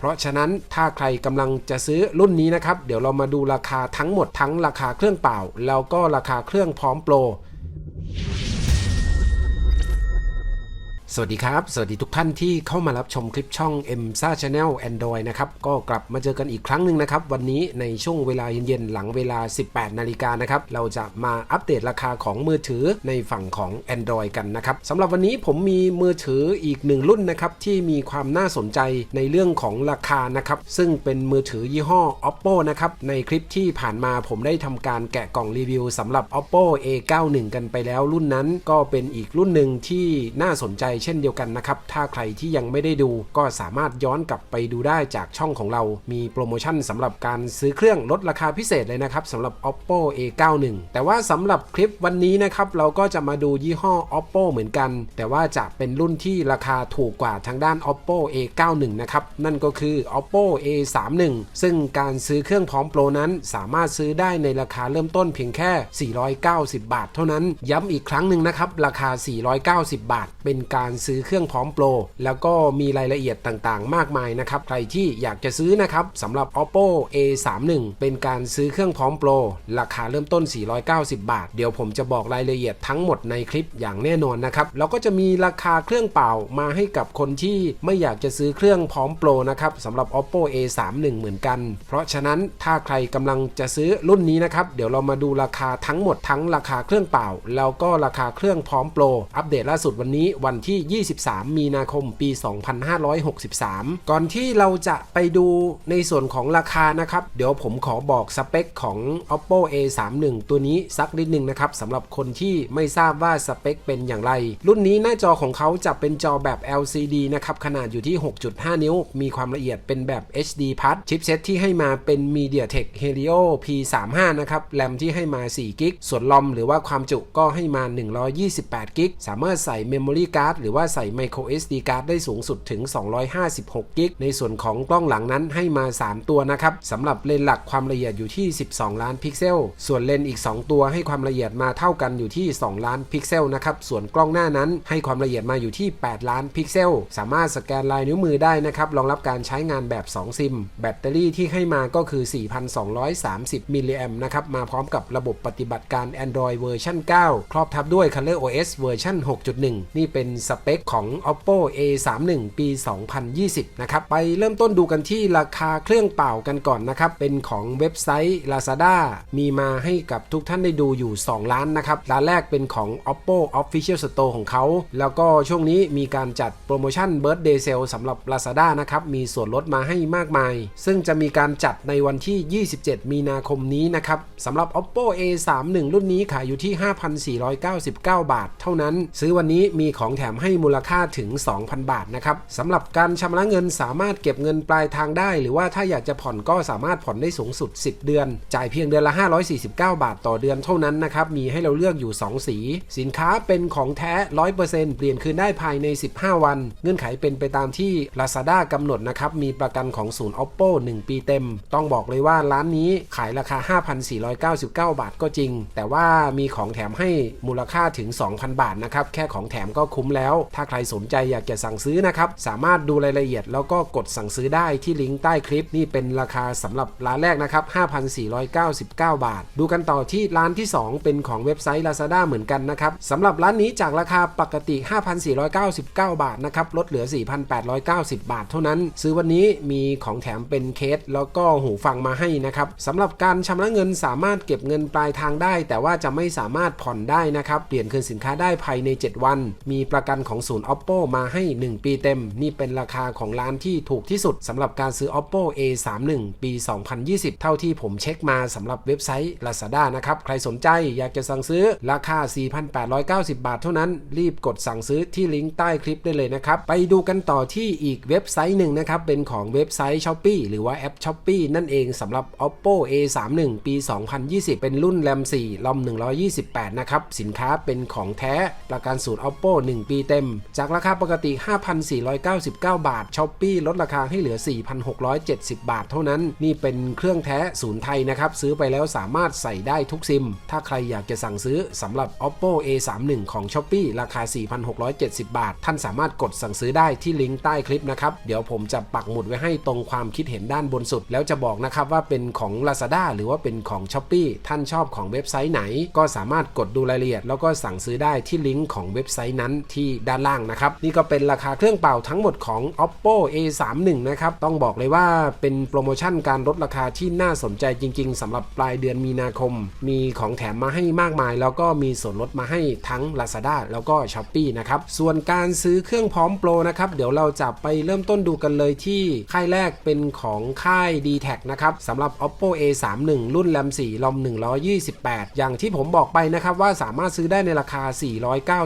เพราะฉะนั้นถ้าใครกำลังจะซื้อรุ่นนี้นะครับ เดี๋ยวเรามาดูราคาทั้งหมดทั้งราคาเครื่องเปล่า แล้วก็ราคาเครื่องพร้อมโปร สวัสดีครับ สวัสดีทุกท่านที่เข้ามารับชมคลิปช่อง m s a Channel Android นะครับ ก็กลับมาเจอกันอีกครั้งหนึ่งนะครับ วันนี้ในช่วงเวลาเย็นๆ หลังเวลา 18 นาฬิกานะครับ เราจะมาอัปเดตราคาของมือถือในฝั่งของ Android กันนะครับสำหรับวันนี้ผมมีมือถืออีกหนึ่งรุ่นนะครับ ที่มีความน่าสนใจในเรื่องของราคานะครับ ซึ่งเป็นมือถือยี่ห้อ Oppo นะครับ ในคลิปที่ผ่านมาผมได้ทำการแกะกล่องรีวิวสำหรับ Oppo A91 กันไปแล้วรุ่นนั้น ก็เป็นอีกรุ่นหนึ่งที่น่าสนใจเช่นเดียวกันนะครับ ถ้าใครที่ยังไม่ได้ดูก็สามารถย้อนกลับไปดูได้จากช่องของเรา มีโปรโมชั่นสำหรับการซื้อเครื่องลดราคาพิเศษเลยนะครับสำหรับ Oppo A91 แต่ว่าสำหรับคลิปวันนี้นะครับเราก็จะมาดูยี่ห้อ Oppo เหมือนกัน แต่ว่าจะเป็นรุ่นที่ราคาถูกกว่าทางด้าน Oppo A91 นะครับนั่นก็คือ Oppo A31 ซึ่งการซื้อเครื่องพร้อมโปรนั้น สามารถซื้อได้ในราคาเริ่มต้นเพียงแค่ 490 บาท เท่านั้น ย้ำอีกครั้งหนึ่งนะครับราคา 490 บาท เป็นการซื้อเครื่องพร้อมโปร แล้วก็มีรายละเอียดต่างๆ มากมายนะครับ ใครที่อยากจะซื้อนะครับสำหรับ Oppo A31 เป็นการซื้อเครื่องพร้อมโปร ราคาเริ่มต้น 490 บาท เดี๋ยวผมจะบอกรายละเอียดทั้งหมดในคลิปอย่างแน่นอนนะครับแล้วก็จะมีราคาเครื่องเปล่ามาให้กับคนที่ไม่อยากจะซื้อเครื่องพร้อมโปรนะครับสำหรับ Oppo A31 เหมือนกัน เพราะฉะนั้นถ้าใครกำลังจะซื้อรุ่นนี้นะครับเดี๋ยวเรามาดูราคาทั้งหมดทั้งราคาเครื่องเปล่า แล้วก็ราคาเครื่องพร้อมโปร อัปเดตล่าสุดวันนี้วันที่่ 23 มีนาคมปี 2563 ก่อนที่เราจะไปดูในส่วนของราคานะครับ เดี๋ยวผมขอบอกสเปคของ Oppo A31 ตัวนี้สักนิดนึงนะครับสำหรับคนที่ไม่ทราบว่าสเปคเป็นอย่างไร รุ่นนี้หน้าจอของเขาจะเป็นจอแบบ LCD นะครับ ขนาดอยู่ที่ 6.5 นิ้ว มีความละเอียดเป็นแบบ HD Plus ชิปเซตที่ให้มาเป็น MediaTek Helio P35 นะครับแรมที่ให้มา4กิกส่วนลอมหรือว่าความจุก็ให้มา128กิกสามารถใส่ Memory Card หรือว่าใส่ Micro SD Card ได้สูงสุดถึง 256 กิก ในส่วนของกล้องหลังนั้นให้มา 3 ตัวนะครับสำหรับเลนส์หลักความละเอียดอยู่ที่ 12 ล้านพิกเซล ส่วนเลนส์อีก 2 ตัวให้ความละเอียดมาเท่ากันอยู่ที่ 2 ล้านพิกเซลนะครับ ส่วนกล้องหน้านั้นให้ความละเอียดมาอยู่ที่ 8 ล้านพิกเซล สามารถสแกนลายนิ้วมือได้นะครับ รองรับการใช้งานแบบ 2 ซิม แบตเตอรี่ที่ให้มาก็คือ 4,230 มิลลิแอมนะครับ มาพร้อมกับระบบปฏิบัติการ Android เวอร์ชัน9 ครอบทับด้วย Color OS เวอร์ชัน6.1 นี่เป็นสเปคของ Oppo A31 ปี 2020 นะครับ ไปเริ่มต้นดูกันที่ราคาเครื่องเป่ากันก่อนนะครับ เป็นของเว็บไซต์ Lazada มีมาให้กับทุกท่านได้ดูอยู่ 2 ล้านนะครับ ร้านแรกเป็นของ Oppo Official Store ของเขา แล้วก็ช่วงนี้มีการจัดโปรโมชั่น Birthday Sale สำหรับ Lazada นะครับ มีส่วนลดมาให้มากมาย ซึ่งจะมีการจัดในวันที่ 27 มีนาคมนี้นะครับสำหรับ Oppo A31 รุ่นนี้ขายอยู่ที่ 5,499 บาท เท่านั้น ซื้อวันนี้มีของแถมให้มูลค่าถึง 2,000 บาทนะครับสำหรับการชำระเงินสามารถเก็บเงินปลายทางได้ หรือว่าถ้าอยากจะผ่อนก็สามารถผ่อนได้สูงสุด 10 เดือน จ่ายเพียงเดือนละ 549 บาทต่อเดือนเท่านั้นนะครับมีให้เราเลือกอยู่ 2 สี สินค้าเป็นของแท้ 100%เปลี่ยนคืนได้ภายใน 15 วัน เงื่อนไขเป็นไปตามที่ Lazada กำหนดนะครับมีประกันของศูนย์ Oppo 1 ปีเต็ม ต้องบอกเลยว่าร้านนี้ขายราคา 5,499 บาทก็จริง แต่ว่ามีของแถมให้มูลค่าถึง 2,000 บาทนะครับแค่ของแถมก็คุ้มแล้วถ้าใครสนใจอยากจะสั่งซื้อนะครับ สามารถดูรายละเอียดแล้วก็กดสั่งซื้อได้ที่ลิงก์ใต้คลิปนี่เป็นราคาสำหรับร้านแรกนะครับ 5,499 บาท ดูกันต่อที่ร้านที่ 2 เป็นของเว็บไซต์ Lazada เหมือนกันนะครับสำหรับร้านนี้จากราคาปกติ 5,499 บาทนะครับลดเหลือ 4,890 บาทเท่านั้น ซื้อวันนี้มีของแถมเป็นเคส แล้วก็หูฟังมาให้นะครับสำหรับการชำระเงินสามารถเก็บเงินปลายทางได้ แต่ว่าจะไม่สามารถผ่อนได้นะครับเปลี่ยนคืนสินค้าได้ภายใน 7 วัน มีประกันของศูนย์ Oppo มาให้ 1 ปีเต็ม นี่เป็นราคาของร้านที่ถูกที่สุดสำหรับการซื้อ Oppo A31 ปี 2020 เท่าที่ผมเช็คมาสำหรับเว็บไซต์ Lazada นะครับ ใครสนใจอยากจะสั่งซื้อราคา 4,890 บาทเท่านั้น รีบกดสั่งซื้อที่ลิงก์ใต้คลิปได้เลยนะครับ ไปดูกันต่อที่อีกเว็บไซต์หนึ่งนะครับ เป็นของเว็บไซต์ Shopee หรือว่าแอป Shopee นั่นเองสำหรับ Oppo A31 ปี 2020 เป็นรุ่น RAM 4ลอม128 นะครับ สินค้าเป็นของแท้ประกันศูนย์ Oppo 1 ปีเต็ม จากราคาปกติ 5,499 บาทช้อปปี้ลดราคาให้เหลือ 4,670 บาทเท่านั้น นี่เป็นเครื่องแท้ศูนย์ไทยนะครับ ซื้อไปแล้วสามารถใส่ได้ทุกซิม ถ้าใครอยากจะสั่งซื้อสำหรับ oppo a31 ของ s h อ p e e ราคา 4,670 บาท ท่านสามารถกดสั่งซื้อได้ที่ลิงก์ใต้คลิปนะครับ เดี๋ยวผมจะปักหมุดไว้ให้ตรงความคิดเห็นด้านบนสุด แล้วจะบอกนะครับว่าเป็นของ Lazada หรือว่าเป็นของ s h อ p e e ท่านชอบของเว็บไซต์ไหน ก็สามารถกดดูรายละเอียด แล้วก็สั่งซื้อได้ที่ลิงก์ของเว็บไซต์นั้นที่ด้านล่างนะครับ นี่ก็เป็นราคาเครื่องเป่าทั้งหมดของ oppo a31 นะครับ ต้องบอกเลยว่าเป็นโปรโมชั่นการลดราคาที่น่าสนใจจริง ๆสำหรับปลายเดือนมีนาคม มีของแถมมาให้มากมาย แล้วก็มีส่วนลดมาให้ทั้ง Lazada แล้วก็ s h อ p e e นะครับ ส่วนการซื้อเครื่องพร้อมโปรนะครับ เดี๋ยวเราจะไปเริ่มต้นดูกันเลยที่ค่ายแรกเป็นของค่าย d t แทนะครับสำหรับ oppo a31 รุ่น RAM 4 ROM 128 อย่างที่ผมบอกไปนะครับว่าสามารถซื้อได้ในราคา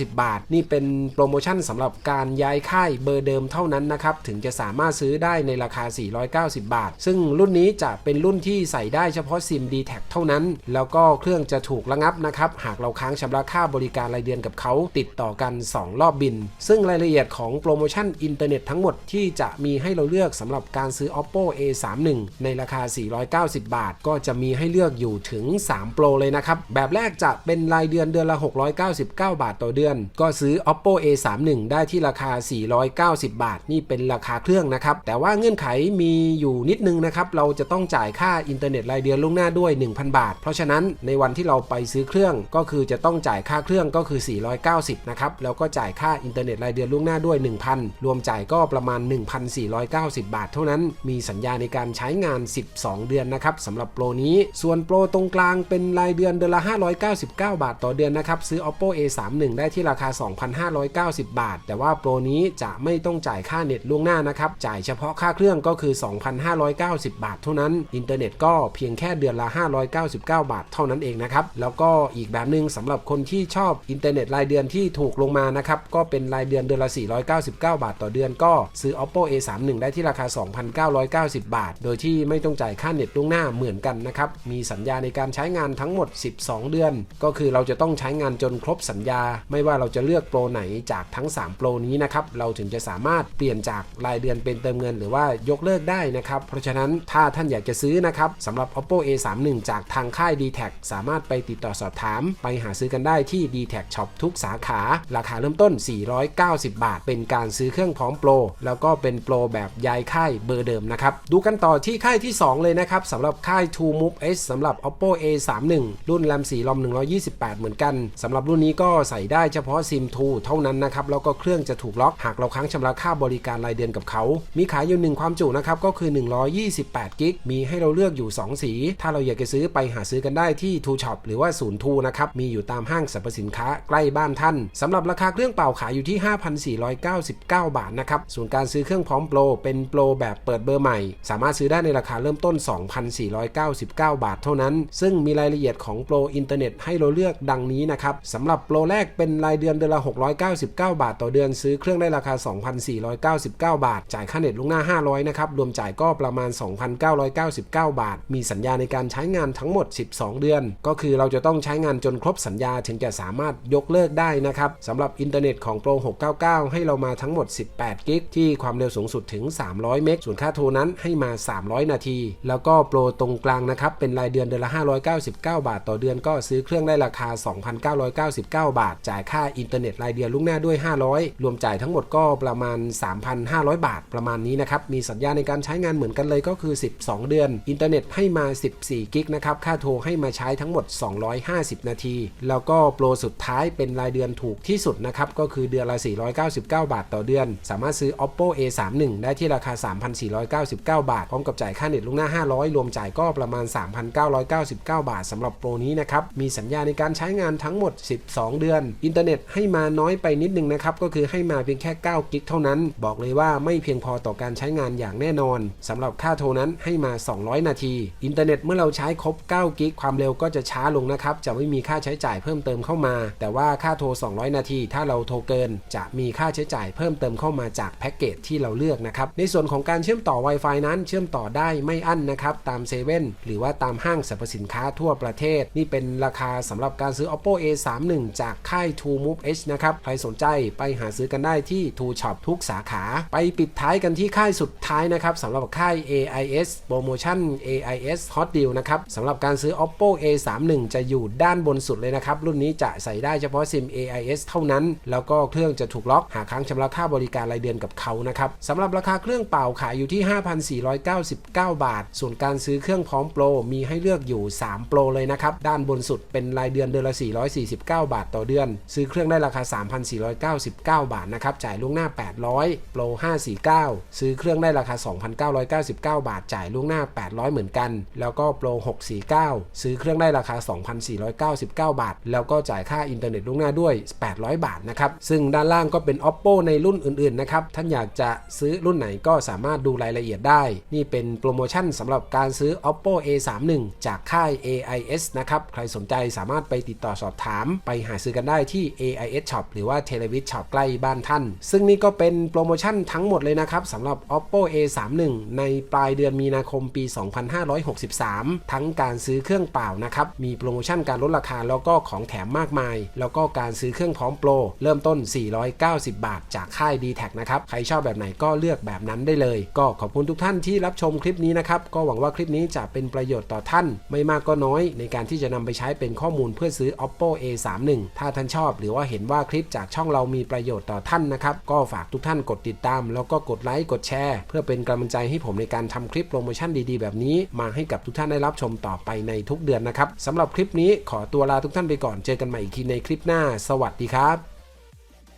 490 บาท นี่เป็นโปรโมชั่นสำหรับการย้ายค่ายเบอร์เดิมเท่านั้นนะครับ ถึงจะสามารถซื้อได้ในราคา 490 บาท ซึ่งรุ่นนี้จะเป็นรุ่นที่ใส่ได้เฉพาะซิม d t แทเท่านั้น แล้วก็เครื่องจะถูกระงับนะครับ หากเราค้างชำระค่าบริการรายเดือนกับเขาติดต่อกัน 2 รอบบิน ซึ่งรายละเอียดของโปรโมชั่นอินเทอร์เน็ตทั้งหมดที่จะมีให้เราเลือกสำหรับการซื้อ oppo a31 ในราคา 490 บาท ก็จะมีให้เลือกอยู่ถึง 3 โปรเลยนะครับ แบบแรกจะเป็นรายเดือนเดือนละ 699 บาทต่อเดือน ก็ซื้อ oppo a31 ได้ที่ราคา 490 บาท นี่เป็นราคาเครื่องนะครับ แต่ว่าเงื่อนไขมีอยู่นิดนึงนะครับ เราจะต้องจ่ายค่าอินเทอร์เน็ตรายเดือนล่วงหน้าด้วย 1,000 บาท เพราะฉะนั้นในวันที่เราไปซื้อเครื่องก็คือจะต้องจ่ายค่าเครื่องก็คือ 490 นะครับ แล้วก็จ่ายค่าอินเทอร์เน็ตรายเดือนล่วงหน้าด้วย 1,000 รวมจ่ายก็ประมาณ 1,490 บาท เท่านั้น มีสัญญาในการใช้งาน 12 เดือนนะครับสำหรับโปรนี้ ส่วนโปรตรงกลางเป็นรายเดือนเดือนละ 599 บาทต่อเดือนนะครับ ซื้อ oppo a31 ได้ที่ราคา 2,590 2,590 บาท แต่ว่าโปรนี้จะไม่ต้องจ่ายค่าเน็ตล่วงหน้านะครับ จ่ายเฉพาะค่าเครื่องก็คือ 2,590 บาท เท่านั้น อินเทอร์เน็ตก็เพียงแค่เดือนละ 599 บาท เท่านั้นเองนะครับ แล้วก็อีกแบบหนึ่งสำหรับคนที่ชอบอินเทอร์เน็ตรายเดือนที่ถูกลงมานะครับ ก็เป็นรายเดือนเดือนละ 499 บาท ต่อเดือนก็ซื้อ oppo a31 ได้ที่ราคา 2,990 บาท โดยที่ไม่ต้องจ่ายค่าเน็ตล่วงหน้าเหมือนกันนะครับ มีสัญญาในการใช้งานทั้งหมด 12 เดือน ก็คือเราจะต้องใช้งานจนครบสัญญา ไม่ว่าเราจะเลือกโปรไหนจากทั้ง 3 โปรนี้นะครับ เราถึงจะสามารถเปลี่ยนจากรายเดือนเป็นเติมเงินหรือว่ายกเลิกได้นะครับ เพราะฉะนั้นถ้าท่านอยากจะซื้อนะครับสำหรับ oppo a31 จากทางค่าย d t แทสามารถไปติดต่อสอบถาม ไปหาซื้อกันได้ที่ d t แท Shop ทุกสาขา ราคาเริ่มต้น 490 บาท เป็นการซื้อเครื่องพร้อมโปร แล้วก็เป็นโปรแบบย้ายค่ายเบอร์เดิมนะครับ ดูกันต่อที่ค่ายที่ 2 เลยนะครับสำหรับค่าย True Move S สำหรับ oppo a31 รุ่น RAM 4 ROM 128 เหมือนกันสำหรับรุ่นนี้ก็ใส่ได้เฉพาะ SIM 2เท่านั้นนะครับแล้วก็เครื่องจะถูกล็อกหากเราค้างชำระค่าบริการรายเดือนกับเขา มีขายอยู่หนึ่งความจุนะครับก็คือ 128กิกมีให้เราเลือกอยู่ 2 สี ถ้าเราอยากจะซื้อไปหาซื้อกันได้ที่ True Shop หรือว่าศูนย์ทูนะครับมีอยู่ตามห้างสรรพสินค้าใกล้บ้านท่านสำหรับราคาเครื่องเป่าขายอยู่ที่ 5,499 บาทนะครับส่วนการซื้อเครื่องพร้อมโปรเป็นโปรแบบเปิดเบอร์ใหม่ สามารถซื้อได้ในราคาเริ่มต้น 2,499 บาทเท่านั้น ซึ่งมีรายละเอียดของโปรอินเทอร์เน็ตให้เราเลือกดังนี้นะครับสำหรับโปรแรกเป็นรายเดือนเดือนละ699 บาทต่อเดือน ซื้อเครื่องได้ราคา 2,499 บาท จ่ายค่าเน็ตล่วงหน้า 500 นะครับ รวมจ่ายก็ประมาณ 2,999 บาท มีสัญญาในการใช้งานทั้งหมด 12 เดือน ก็คือเราจะต้องใช้งานจนครบสัญญาถึงจะสามารถยกเลิกได้นะครับสำหรับอินเทอร์เน็ตของโปร699 ให้เรามาทั้งหมด 18 กิกที่ความเร็วสูงสุดถึง 300 เมก ส่วนค่าโทรนั้นให้มา 300 นาที แล้วก็โปรตรงกลางนะครับ เป็นรายเดือนเดือนละ 599 บาท ต่อเดือนก็ซื้อเครื่องได้ราคา 2,999 บาท จ่ายค่าอินเทอร์เน็ตรายเดือนล่วงหน้าด้วย 500 รวมจ่ายทั้งหมดก็ประมาณ 3,500 บาทประมาณนี้นะครับ มีสัญญาในการใช้งานเหมือนกันเลยก็คือ 12 เดือน อินเทอร์เน็ตให้มา 14 กิกนะครับ ค่าโทรให้มาใช้ทั้งหมด 250 นาที แล้วก็โปรสุดท้ายเป็นรายเดือนถูกที่สุดนะครับ ก็คือเดือนละ 499 บาทต่อเดือน สามารถซื้อ oppo a31 ได้ที่ราคา 3,499 บาท พร้อมกับจ่ายค่าเน็ตล่วงหน้า 500 รวมจ่ายก็ประมาณ 3,999 บาทสำหรับโปรนี้นะครับ มีสัญญาในการใช้งานทั้งหมด 12 เดือน อินเทอร์เน็ตให้มาน้อยไปนิดนึงนะครับ ก็คือให้มาเพียงแค่ 9 กิกเท่านั้น บอกเลยว่าไม่เพียงพอต่อการใช้งานอย่างแน่นอนสำหรับค่าโทรนั้นให้มา 200 นาที อินเทอร์เน็ตเมื่อเราใช้ครบ 9 กิกความเร็วก็จะช้าลงนะครับ จะไม่มีค่าใช้จ่ายเพิ่มเติมเข้ามา แต่ว่าค่าโทร 200 นาที ถ้าเราโทรเกิน จะมีค่าใช้จ่ายเพิ่มเติมเข้ามาจากแพ็กเกจที่เราเลือกนะครับ ในส่วนของการเชื่อมต่อ Wi-Fi นั้นเชื่อมต่อได้ไม่อั้นนะครับตามเซเว่นหรือว่าตามห้างสรรพสินค้าทั่วประเทศ นี่เป็นราคาสำหรับการซื้อ oppo a31 จากค่าย True Move H นะครับใครสนใจไปหาซื้อกันได้ที่ Two Shop ทุกสาขา ไปปิดท้ายกันที่ค่ายสุดท้ายนะครับสำหรับค่าย AIS โปรโมชั่น AIS Hot Deal นะครับสำหรับการซื้อ Oppo A31 จะอยู่ด้านบนสุดเลยนะครับ รุ่นนี้จะใส่ได้เฉพาะซิม AIS เท่านั้น แล้วก็เครื่องจะถูกล็อกหาค้างชำระค่าบริการรายเดือนกับเขานะครับสำหรับราคาเครื่องเปล่าขายอยู่ที่ 5,499 บาท ส่วนการซื้อเครื่องพร้อมโปรมีให้เลือกอยู่ 3 โปรเลยนะครับด้านบนสุดเป็นรายเดือนเดือนละ 449 บาทต่อเดือน ซื้อเครื่องได้ราคา499 บาทนะครับ จ่ายล่วงหน้า 800 โปร 549 ซื้อเครื่องได้ราคา 2,999 บาท จ่ายล่วงหน้า 800 เหมือนกัน แล้วก็โปร 649 ซื้อเครื่องได้ราคา 2,499 บาท แล้วก็จ่ายค่าอินเทอร์เน็ตล่วงหน้าด้วย 800 บาทนะครับ ซึ่งด้านล่างก็เป็น oppo ในรุ่นอื่นๆ นะครับ ท่านอยากจะซื้อรุ่นไหนก็สามารถดูรายละเอียดได้ นี่เป็นโปรโมชั่นสำหรับการซื้อ oppo a31 จากค่าย AIS นะครับ ใครสนใจสามารถไปติดต่อสอบถาม ไปหาซื้อกันได้ที่ AIS Shop หรือว่า Televis Shop ใกล้บ้านท่าน ซึ่งนี่ก็เป็นโปรโมชั่นทั้งหมดเลยนะครับสำหรับ oppo a31 ในปลายเดือนมีนาคมปี 2563 ทั้งการซื้อเครื่องเปล่านะครับมีโปรโมชั่นการลดราคาแล้วก็ของแถมมากมาย แล้วก็การซื้อเครื่องพร้อมโปรเริ่มต้น 490 บาท จากค่าย d t แทนะครับใครชอบแบบไหนก็เลือกแบบนั้นได้เลย ก็ขอบคุณทุกท่านที่รับชมคลิปนี้นะครับก็หวังว่าคลิปนี้จะเป็นประโยชน์ต่อท่าน ไม่มากก็น้อย ในการที่จะนำไปใช้เป็นข้อมูลเพื่อซื้อ oppo a31 ถ้าท่านชอบ หรือว่าเห็นว่าคลิปจากช่องเรามีประโยชน์ต่อท่านนะครับ ก็ฝากทุกท่านกดติดตาม แล้วก็กดไลค์กดแชร์ เพื่อเป็นกำลังใจให้ผมในการทำคลิปโปรโมชั่นดีๆ แบบนี้มาให้กับทุกท่านได้รับชมต่อไปในทุกเดือนนะครับสำหรับคลิปนี้ขอตัวลาทุกท่านไปก่อนเจอกันใหม่อีกทีในคลิปหน้า สวัสดีครับ